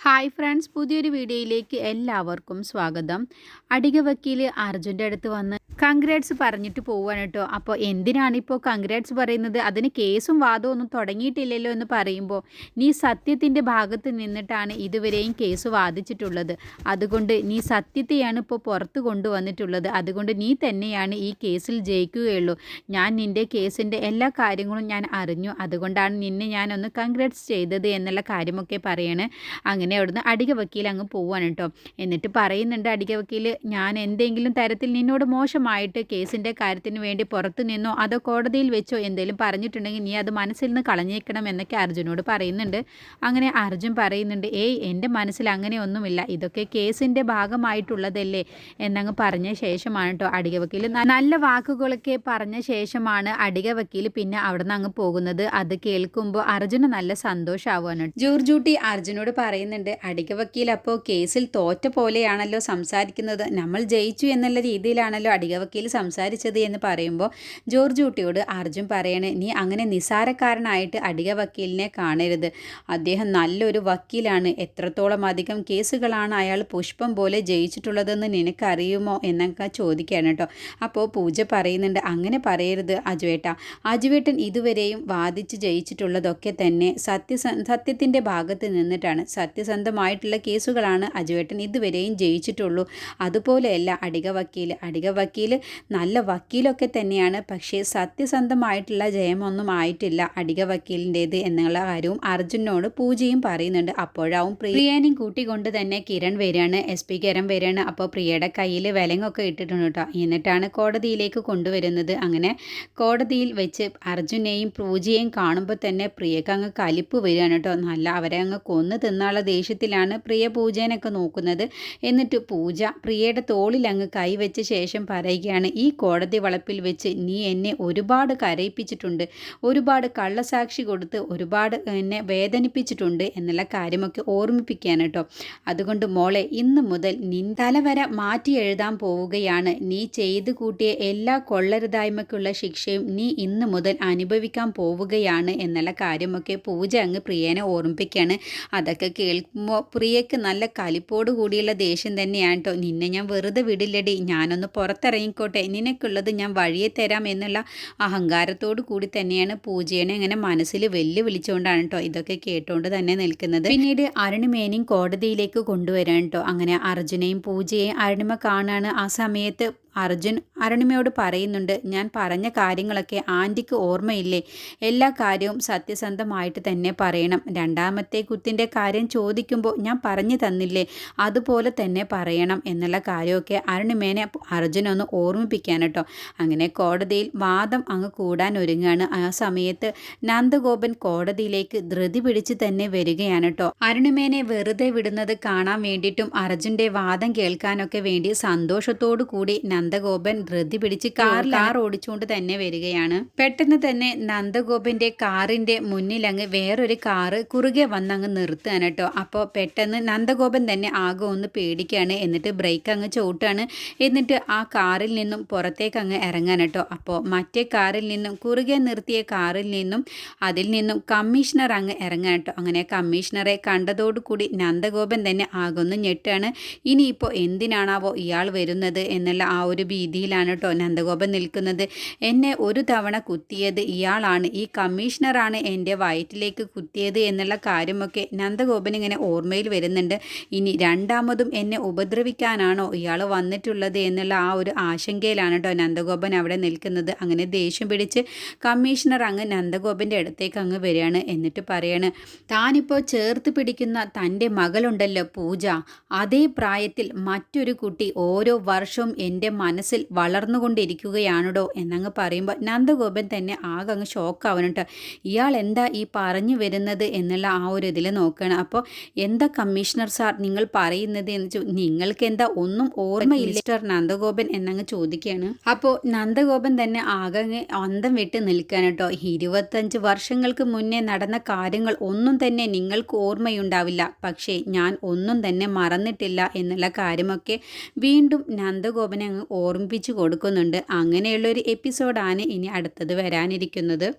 Hi friends പുതിയൊരു വീഡിയോയിലേക്ക് എല്ലാവർക്കും സ്വാഗതം. അടിക വക്കീൽ അർജുന്റെ അടുത്ത് വന്ന് കൺഗ്രാറ്റ്സ് പറഞ്ഞിട്ട് പോവാണ് കേട്ടോ. അപ്പോൾ എന്തിനാണ് ഇപ്പോൾ കൺഗ്രാറ്റ്സ് പറയുന്നത്? അതിന് കേസും വാദവും ഒന്നും തുടങ്ങിയിട്ടില്ലല്ലോ എന്ന് പറയുമ്പോൾ നീ സത്യത്തിന്റെ ഭാഗത്ത് നിന്നിട്ടാണ് ഇതുവരെയും കേസ് വാദിച്ചിട്ടുള്ളത്. അതുകൊണ്ട് നീ സത്യത്തെയാണ് ഇപ്പോൾ പുറത്ത് കൊണ്ടുവന്നിട്ടുള്ളത്. അതുകൊണ്ട് നീ തന്നെയാണ് ഈ കേസിൽ ജയിക്കുകയുള്ളൂ. ഞാൻ നിന്റെ കേസിന്റെ എല്ലാ കാര്യങ്ങളും ഞാൻ അറിഞ്ഞു. അതുകൊണ്ടാണ് നിന്നെ ഞാനൊന്ന് കൺഗ്രാറ്റ്സ് ചെയ്തത് എന്നുള്ള കാര്യമൊക്കെ പറയാണ്. അങ്ങനെ അവിടുന്ന് അടിക വക്കീൽ അങ്ങ് പോവാണ് കേട്ടോ. എന്നിട്ട് പറയുന്നുണ്ട് അടിക വക്കീൽ ഞാൻ എന്തെങ്കിലും തരത്തിൽ നിന്നോട് മോശമായിട്ട് കേസിന്റെ കാര്യത്തിന് വേണ്ടി പുറത്തു നിന്നോ അതോ കോടതിയിൽ വെച്ചോ എന്തെങ്കിലും പറഞ്ഞിട്ടുണ്ടെങ്കിൽ നീ അത് മനസ്സിൽ നിന്ന് കളഞ്ഞേക്കണം എന്നൊക്കെ അർജുനോട് പറയുന്നുണ്ട്. അങ്ങനെ അർജുൻ പറയുന്നുണ്ട് ഏയ് എന്റെ മനസ്സിൽ അങ്ങനെ ഒന്നുമില്ല. ഇതൊക്കെ കേസിന്റെ ഭാഗമായിട്ടുള്ളതല്ലേ എന്നങ്ങ് പറഞ്ഞ ശേഷമാണ് കേട്ടോ അടിക വക്കീൽ നല്ല വാക്കുകളൊക്കെ പറഞ്ഞ ശേഷമാണ് അടിക വക്കീൽ പിന്നെ അവിടെ നിന്ന് അങ്ങ് പോകുന്നത്. അത് കേൾക്കുമ്പോൾ അർജുന് നല്ല സന്തോഷമാവുകയാണ് ജോർജൂട്ടി അർജുനോട് പറയുന്നുണ്ട് അടിക വക്കീൽ അപ്പോൾ കേസിൽ തോറ്റ പോലെയാണല്ലോ സംസാരിക്കുന്നത്. നമ്മൾ ജയിച്ചു എന്നുള്ള രീതിയിലാണല്ലോ അടിക വക്കീൽ സംസാരിച്ചത് എന്ന് പറയുമ്പോൾ ജോർജ് കുട്ടിയോട് അർജുൻ പറയണേ നീ അങ്ങനെ നിസാരക്കാരനായിട്ട് അടിക വക്കീലിനെ കാണരുത്. അദ്ദേഹം നല്ലൊരു വക്കീലാണ്. എത്രത്തോളം അധികം കേസുകളാണ് അയാൾ പുഷ്പം പോലെ ജയിച്ചിട്ടുള്ളതെന്ന് നിനക്കറിയുമോ? എന്നൊക്കെ ചോദിക്കുകയാണ് കേട്ടോ. അപ്പോൾ പൂജ പറയുന്നുണ്ട് അങ്ങനെ പറയരുത് അജുവേട്ട. അജുവേട്ടൻ ഇതുവരെയും വാദിച്ച് ജയിച്ചിട്ടുള്ളതൊക്കെ തന്നെ സത്യസ സത്യത്തിന്റെ ഭാഗത്ത് നിന്നിട്ടാണ്. സത്യസന്ധമായിട്ടുള്ള കേസുകളാണ് അജുവേട്ടൻ ഇതുവരെയും ജയിച്ചിട്ടുള്ളൂ. അതുപോലെയല്ല അടിക വക്കീൽ അടിക വക്കീൽ നല്ല വക്കീലൊക്കെ തന്നെയാണ്. പക്ഷേ സത്യസന്ധമായിട്ടുള്ള ജയമൊന്നും ആയിട്ടില്ല. അടിക വക്കീലിന്റേത് എന്നുള്ള കാര്യവും അർജുനോട് പൂജയും പറയുന്നുണ്ട്. അപ്പോഴാവും പ്രിയനെയും കൂട്ടിക്കൊണ്ട് തന്നെ കിരൺ വരികയാണ്. എസ് പി കിരൺ വരികയാണ്. അപ്പോൾ പ്രിയയുടെ കയ്യിൽ വിലങ്ങൊക്കെ ഇട്ടിട്ടുണ്ട് കേട്ടോ. എന്നിട്ടാണ് കോടതിയിലേക്ക് കൊണ്ടുവരുന്നത്. അങ്ങനെ കോടതിയിൽ വെച്ച് അർജുനെയും പൂജയെയും കാണുമ്പോൾ തന്നെ പ്രിയക്ക് അങ്ങ് കലിപ്പ് വരികയാണ് കേട്ടോ. നല്ല അവരെ അങ്ങ് കൊന്ന് തിന്നാനുള്ള ദേഷ്യത്തിലാണ് പ്രിയ പൂജേനൊക്കെ നോക്കുന്നത്. എന്നിട്ട് പൂജ പ്രിയയുടെ തോളിൽ അങ്ങ് കൈവച്ച ശേഷം പറയുകയാണ് ഈ കോടതി വളപ്പിൽ വെച്ച് നീ എന്നെ ഒരുപാട് കരയിപ്പിച്ചിട്ടുണ്ട്. ഒരുപാട് കള്ളസാക്ഷി കൊടുത്ത് ഒരുപാട് എന്നെ വേദനിപ്പിച്ചിട്ടുണ്ട് എന്നുള്ള കാര്യമൊക്കെ ഓർമ്മിപ്പിക്കുകയാണ് കേട്ടോ. അതുകൊണ്ട് മോളെ ഇന്ന് മുതൽ നിൻ തലവര മാറ്റി എഴുതാൻ പോവുകയാണ്. നീ ചെയ്തു കൂട്ടിയ എല്ലാ കൊള്ളരുതായ്മയ്ക്കുള്ള ശിക്ഷയും നീ ഇന്ന് മുതൽ അനുഭവിക്കാൻ പോവുകയാണ് എന്നുള്ള കാര്യമൊക്കെ പൂജ അങ്ങ് പ്രിയനെ ഓർമ്മിപ്പിക്കുകയാണ്. അതൊക്കെ കേൾക്കുമ്പോൾ പ്രിയക്ക് നല്ല കലിപ്പോട് കൂടിയുള്ള ദേഷ്യം തന്നെയാണ് കേട്ടോ. നിന്നെ ഞാൻ വെറുതെ വിടില്ലടി. ഞാനൊന്ന് പുറത്തിറങ്ങിക്കോട്ടെ നിനക്കുള്ളത് ഞാൻ വഴിയെ തരാം എന്നുള്ള അഹങ്കാരത്തോടു കൂടി തന്നെയാണ് പൂജേനെ ഇങ്ങനെ മനസ്സിൽ വെല്ലുവിളിച്ചുകൊണ്ടാണ് കേട്ടോ ഇതൊക്കെ കേട്ടുകൊണ്ട് തന്നെ നിൽക്കുന്നത്. പിന്നീട് അരുണിമേനെയും കോടതിയിലേക്ക് കൊണ്ടുവരാൻ കേട്ടോ അങ്ങനെ അർജുനയും പൂജയെയും അരുണിമ കാണാണ് ആ സമയത്ത് അർജുൻ അരുണിമയോട് പറയുന്നുണ്ട് ഞാൻ പറഞ്ഞ കാര്യങ്ങളൊക്കെ ആന്റിക്ക് ഓർമ്മയില്ലേ? എല്ലാ കാര്യവും സത്യസന്ധമായിട്ട് തന്നെ പറയണം. രണ്ടാമത്തെ കുത്തിന്റെ കാര്യം ചോദിക്കുമ്പോൾ ഞാൻ പറഞ്ഞു തന്നില്ലേ? അതുപോലെ തന്നെ പറയണം എന്നുള്ള കാര്യമൊക്കെ അരുണിമേനെ അർജുനൊന്ന് ഓർമ്മിപ്പിക്കാൻ കേട്ടോ. അങ്ങനെ കോടതിയിൽ വാദം അങ്ങ് കൂടാൻ ഒരുങ്ങാണ്. ആ സമയത്ത് നന്ദഗോപൻ കോടതിയിലേക്ക് ധൃതി പിടിച്ച് തന്നെ വരികയാണ് കേട്ടോ. അരുണിമേനെ വെറുതെ വിടുന്നത് കാണാൻ വേണ്ടിയിട്ടും അർജുന്റെ വാദം കേൾക്കാനൊക്കെ വേണ്ടി സന്തോഷത്തോടു കൂടി നന്ദഗോപൻ ധൃതി പിടിച്ച് കാർ കാർ ഓടിച്ചുകൊണ്ട് തന്നെ വരികയാണ്. പെട്ടെന്ന് തന്നെ നന്ദഗോപന്റെ കാറിന്റെ മുന്നിൽ അങ്ങ് വേറൊരു കാറ് കുറുകെ വന്നങ്ങ് നിർത്തുകയാണ് കേട്ടോ. അപ്പോൾ പെട്ടെന്ന് നന്ദഗോപൻ തന്നെ ആകെ ഒന്ന് പേടിക്കുകയാണ്. എന്നിട്ട് ബ്രേക്ക് അങ്ങ് ചവിട്ടാണ് എന്നിട്ട് ആ കാറിൽ നിന്നും പുറത്തേക്ക് അങ്ങ് ഇറങ്ങാൻ കേട്ടോ. അപ്പോൾ മറ്റേ കാറിൽ നിന്നും കുറുകെ നിർത്തിയ കാറിൽ നിന്നും അതിൽ നിന്നും കമ്മീഷണർ അങ്ങ് ഇറങ്ങാൻ കേട്ടോ. അങ്ങനെ കമ്മീഷണറെ കണ്ടതോടുകൂടി നന്ദഗോപൻ തന്നെ ആകൊന്ന് ഞെട്ടാണ് ഇനിയിപ്പോൾ എന്തിനാണാവോ ഇയാൾ വരുന്നത് എന്നുള്ള ആ ഒരു ഭീതിയിലാണ് കേട്ടോ നന്ദഗോപൻ നിൽക്കുന്നത്. എന്നെ ഒരു തവണ കുത്തിയത് ഇയാളാണ്. ഈ കമ്മീഷണറാണ് എന്റെ വയറ്റിലേക്ക് കുത്തിയത് എന്നുള്ള കാര്യമൊക്കെ നന്ദഗോപൻ ഇങ്ങനെ ഓർമ്മയിൽ വരുന്നുണ്ട്. ഇനി രണ്ടാമതും എന്നെ ഉപദ്രവിക്കാനാണോ ഇയാൾ വന്നിട്ടുള്ളത് എന്നുള്ള ആ ഒരു ആശങ്കയിലാണ് കേട്ടോ നന്ദഗോപൻ അവിടെ നിൽക്കുന്നത്. അങ്ങനെ ദേഷ്യം പിടിച്ച് കമ്മീഷണർ അങ്ങ് നന്ദഗോപന്റെ അടുത്തേക്ക് അങ്ങ് വരികയാണ്. എന്നിട്ട് പറയാണ് താനിപ്പോൾ ചേർത്ത് പിടിക്കുന്ന തന്റെ മകളുണ്ടല്ലോ പൂജ. അതേ പ്രായത്തിൽ മറ്റൊരു കുട്ടി ഓരോ വർഷവും എന്റെ മനസ്സിൽ വളർന്നുകൊണ്ടിരിക്കുകയാണോ എന്നങ്ങ് പറയുമ്പോൾ നന്ദഗോപൻ തന്നെ ആകെ അങ്ങ് ഷോക്ക് കേട്ടോ ഇയാൾ എന്താ ഈ പറഞ്ഞു വരുന്നത് എന്നുള്ള ആ ഒരു ഇതിൽ നോക്കുകയാണ് അപ്പോൾ എന്താ കമ്മീഷണർ സാർ നിങ്ങൾ പറയുന്നത് എന്ന് നിങ്ങൾക്ക് എന്താ ഒന്നും ഓർമ്മയില്ല? മിസ്റ്റർ നന്ദഗോപൻ എന്നങ്ങ് ചോദിക്കുകയാണ് അപ്പോൾ നന്ദഗോപൻ തന്നെ ആകെ അന്തം വിട്ട് നിൽക്കാൻ കേട്ടോ ഇരുപത്തഞ്ച് വർഷങ്ങൾക്ക് മുന്നേ നടന്ന കാര്യങ്ങൾ ഒന്നും തന്നെ നിങ്ങൾക്ക് ഓർമ്മയുണ്ടാവില്ല. പക്ഷേ ഞാൻ ഒന്നും തന്നെ മറന്നിട്ടില്ല എന്നുള്ള കാര്യമൊക്കെ വീണ്ടും നന്ദഗോപനെ അങ്ങ് ഓർമ്മിപ്പിച്ചു കൊടുക്കുന്നുണ്ട്. അങ്ങനെയുള്ളൊരു എപ്പിസോഡാണ് ഇനി അടുത്തത് വരാനിരിക്കുന്നത്.